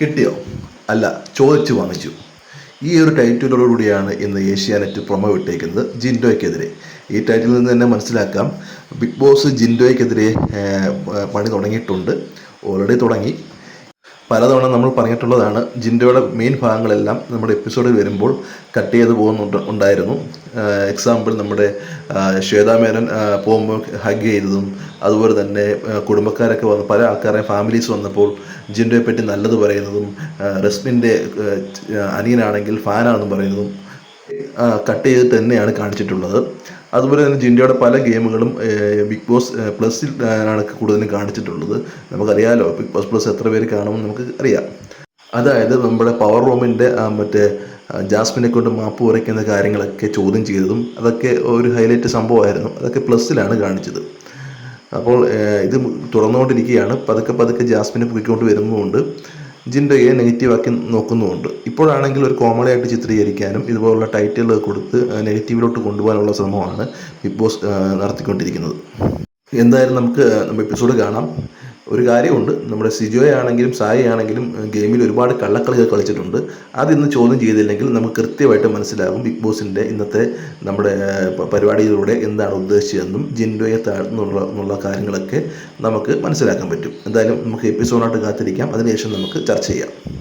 കിട്ടിയോ? അല്ല ചോദിച്ചു വാങ്ങിച്ചു. ഈ ഒരു ടൈറ്റിലോടുകൂടിയാണ് ഇന്ന് ഏഷ്യാനെറ്റ് പ്രൊമോ വിട്ടേക്കുന്നത് ജിൻഡോയ്ക്കെതിരെ. ഈ ടൈറ്റിൽ നിന്ന് തന്നെ മനസ്സിലാക്കാം. ബിഗ് ബോസ് ജിൻഡോയ്ക്കെതിരെ പണി തുടങ്ങിയിട്ടുണ്ട്. ഓൾറെഡി തുടങ്ങി. പലതവണ നമ്മൾ പറഞ്ഞിട്ടുള്ളതാണ് ജിൻഡോയുടെ മെയിൻ ഭാഗങ്ങളെല്ലാം നമ്മുടെ എപ്പിസോഡിൽ വരുമ്പോൾ കട്ട് ചെയ്ത് പോകുന്നുണ്ട് ഉണ്ടായിരുന്നു. എക്സാമ്പിൾ നമ്മുടെ ശ്വേതാമേനൻ ശ്വേതാ മേനൻ പോകുമ്പോൾ ഹഗ് ചെയ്തതും അതുപോലെ തന്നെ കുടുംബക്കാരൊക്കെ വന്ന് പല ആൾക്കാരെ ഫാമിലീസ് വന്നപ്പോൾ ജിൻഡോയെ പറ്റി നല്ലത് പറയുന്നതും റെസ്മിന്റെ അനിയനാണെങ്കിൽ ഫാനാണെന്ന് പറയുന്നതും കട്ട് ചെയ്ത് തന്നെയാണ് കാണിച്ചിട്ടുള്ളത്. അതുപോലെ തന്നെ ജിൻഡയുടെ പല ഗെയിമുകളും ബിഗ് ബോസ് പ്ലസിൽ ആണ് കൂടുതലും കാണിച്ചിട്ടുള്ളത്. നമുക്കറിയാലോ ബിഗ് ബോസ് പ്ലസ് എത്ര പേര് കാണുമെന്ന് നമുക്ക് അറിയാം. അതായത് നമ്മുടെ പവർ റൂമിന്റെ മറ്റേ ജാസ്മിനെ കൊണ്ട് മാപ്പ് കുറയ്ക്കുന്ന കാര്യങ്ങളൊക്കെ ചോദ്യം ചെയ്തതും അതൊക്കെ ഒരു ഹൈലൈറ്റ് സംഭവമായിരുന്നു. അതൊക്കെ പ്ലസ്സിലാണ് കാണിച്ചത്. അപ്പോൾ ഇത് തുറന്നുകൊണ്ടിരിക്കുകയാണ് പതുക്കെ പതുക്കെ ജാസ്മിനെ പൊയ്ക്കൊണ്ട് വരുന്നുമുണ്ട്. ജിൻഡോയെ നെഗറ്റീവാക്കി നോക്കുന്നുമുണ്ട്. ഇപ്പോഴാണെങ്കിൽ ഒരു കോമഡി ആയിട്ട് ചിത്രീകരിക്കാനും ഇതുപോലുള്ള ടൈറ്റിലുകൾ കൊടുത്ത് നെഗറ്റീവിലോട്ട് കൊണ്ടുപോകാനുള്ള ശ്രമമാണ് ബിഗ് ബോസ് നടത്തിക്കൊണ്ടിരിക്കുന്നത്. എന്തായാലും നമുക്ക് എപ്പിസോഡ് കാണാം. ഒരു കാര്യമുണ്ട്. നമ്മുടെ സിജോയെ ആണെങ്കിലും സായി ആണെങ്കിലും ഗെയിമിൽ ഒരുപാട് കള്ളക്കളികൾ കളിച്ചിട്ടുണ്ട്. അതിന്ന് ചോദ്യം ചെയ്തില്ലെങ്കിൽ നമുക്ക് കൃത്യമായിട്ട് മനസ്സിലാകും ബിഗ് ബോസിന്റെ ഇന്നത്തെ നമ്മുടെ പരിപാടിയിലൂടെ എന്താണ് ഉദ്ദേശിച്ചതെന്നും ജിൻഡോയെ താഴ്ന്നുള്ള എന്നുള്ള കാര്യങ്ങളൊക്കെ നമുക്ക് മനസ്സിലാക്കാൻ പറ്റും. എന്തായാലും നമുക്ക് എപ്പിസോഡായിട്ട് കാത്തിരിക്കാം. അതിനുശേഷം നമുക്ക് ചർച്ച ചെയ്യാം.